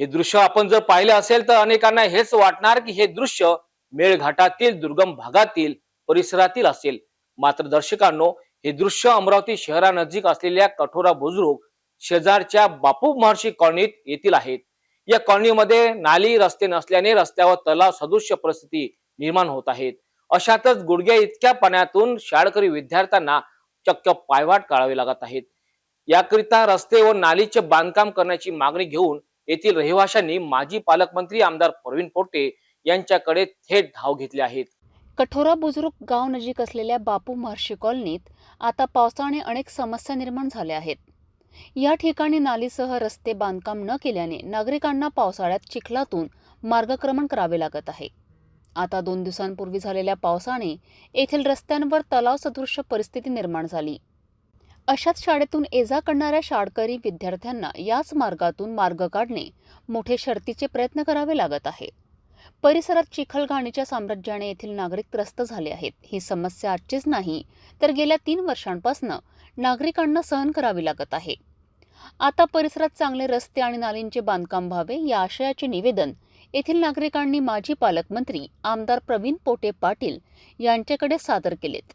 हे दृश्य आपण जर पाहिलं असेल तर अनेकांना हेच वाटणार की हे दृश्य मेळघाटातील दुर्गम भागातील परिसरातील असेल. मात्र दर्शकांनो हे दृश्य अमरावती शहरानजीक असलेल्या कठोरा बुजुर्ग शेजारच्या बापू महर्षी कॉलनीत येथील आहेत. या कॉलनीमध्ये नाली रस्ते नसल्याने रस्त्यावर तलाव सदृश्य परिस्थिती निर्माण होत आहेत. अशातच गुडघ्या इतक्या पाण्यातून शाळकरी विद्यार्थ्यांना चक्क पायवाट काढावी लागत आहेत. याकरिता रस्ते व नालीचे बांधकाम करण्याची मागणी घेऊन येथील रहिवाशांनी माजी पालकमंत्री आमदार प्रवीण पोटे यांच्याकडे थेट धाव घेतली आहेत कठोरा बुजुर्ग गाव नजीक असलेल्या बापू महर्षी कॉलनीत आता पावसाने अनेक समस्या निर्माण झाल्या आहेत. या ठिकाणी नालीसह रस्ते बांधकाम न केल्याने नागरिकांना पावसाळ्यात चिखलातून मार्गक्रमण करावे लागत आहे. आता दोन दिवसांपूर्वी झालेल्या पावसाने येथील रस्त्यांवर तलाव सदृश्य परिस्थिती निर्माण झाली. अशाच शाळेतून ये जा करणाऱ्या शाळकरी विद्यार्थ्यांना याच मार्गातून मार्ग काढणे मोठे शर्तीचे प्रयत्न करावे लागत आहे. परिसरात चिखलघाणीच्या साम्राज्याने येथील नागरिक त्रस्त झाले आहेत. ही समस्या आजचीच नाही तर गेल्या तीन वर्षांपासून नागरिकांना सहन करावी लागत आहे. आता परिसरात चांगले रस्ते आणि नालींचे बांधकाम व्हावे या आशयाचे निवेदन येथील नागरिकांनी माजी पालकमंत्री आमदार प्रवीण पोटे पाटील यांच्याकडे सादर केलेत.